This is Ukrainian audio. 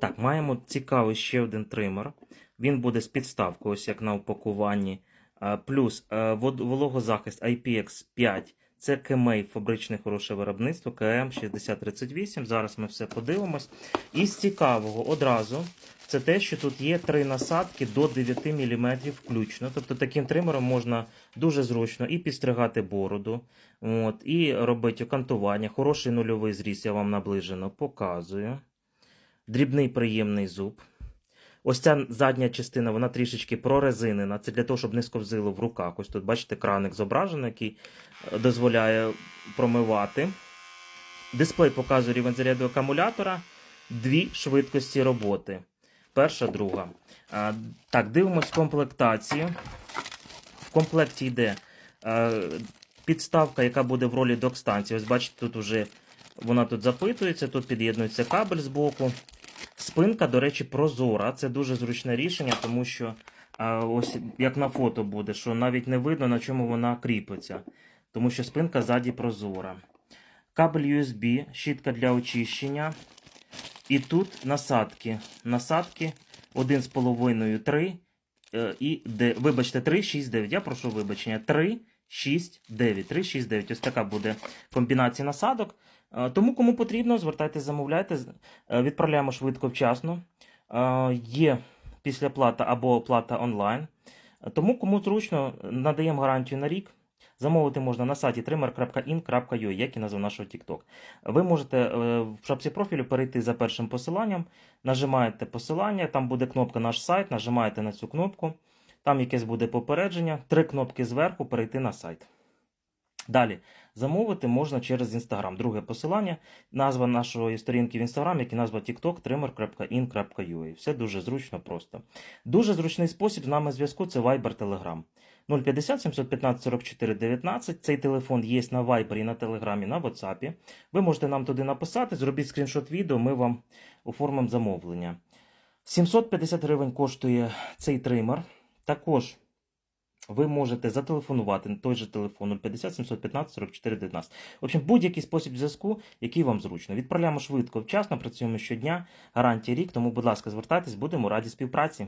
Так, маємо цікавий ще один тример. Він буде з підставкою, ось як на упакуванні. Плюс е, вологозахист IPX5. Це кемей, фабричне хороше виробництво, КМ6038. Зараз ми все подивимось. І з цікавого одразу це те, що тут є три насадки до 9 мм включно. Тобто таким тримером можна дуже зручно і підстригати бороду, от, і робити окантування. Хороший нульовий зріз, я вам наближено показую. Дрібний приємний зуб. Ось ця задня частина, вона трішечки прорезинена. Це для того, щоб не сковзило в руках. Ось тут, бачите, краник зображений, який е, дозволяє промивати. Дисплей показує рівень заряду акумулятора, дві швидкості роботи. Перша, друга. А, так, дивимось комплектацію. В комплекті йде е, підставка, яка буде в ролі док-станції. Ось бачите, тут уже вона тут запитується, тут під'єднується кабель з боку. Спинка, до речі, прозора. Це дуже зручне рішення, тому що ось як на фото буде, що навіть не видно, на чому вона кріпиться. Тому що спинка ззаді прозора. Кабель USB, щітка для очищення. І тут насадки. Насадки 1,5, 3 е, і де, вибачте, 3, 6, 9. Я прошу вибачення. 3, 6, 9. 3, 6, 9. Ось така буде комбінація насадок. Е, Тому, кому потрібно, звертайтеся, замовляйте. Е, Відправляємо швидко вчасно. Е, Є післяплата або оплата онлайн. Тому, кому зручно, надаємо гарантію на рік. Замовити можна на сайті trimmer.in.ua, як і назва нашого TikTok. Ви можете в шапці профілю перейти за першим посиланням, нажимаєте посилання, там буде кнопка Наш сайт, нажимаєте на цю кнопку, там якесь буде попередження, три кнопки зверху перейти на сайт. Далі замовити можна через Instagram. Друге посилання, назва нашої сторінки в Instagram, як і назва TikTok trimmer.in.ua. Все дуже зручно, просто. Дуже зручний спосіб з нами зв'язку це Viber Telegram. 050 715 44 19. Цей телефон є на Viber і на Telegram, і на WhatsApp. Ви можете нам туди написати, зробіть скріншот відео, ми вам оформимо замовлення. 750 гривень коштує цей тример. Також ви можете зателефонувати на той же телефон 050 715 44 19. В общем, будь-який спосіб зв'язку, який вам зручно. Відправляємо швидко, вчасно, працюємо щодня, гарантія рік, тому, будь ласка, звертайтесь, будемо раді співпраці.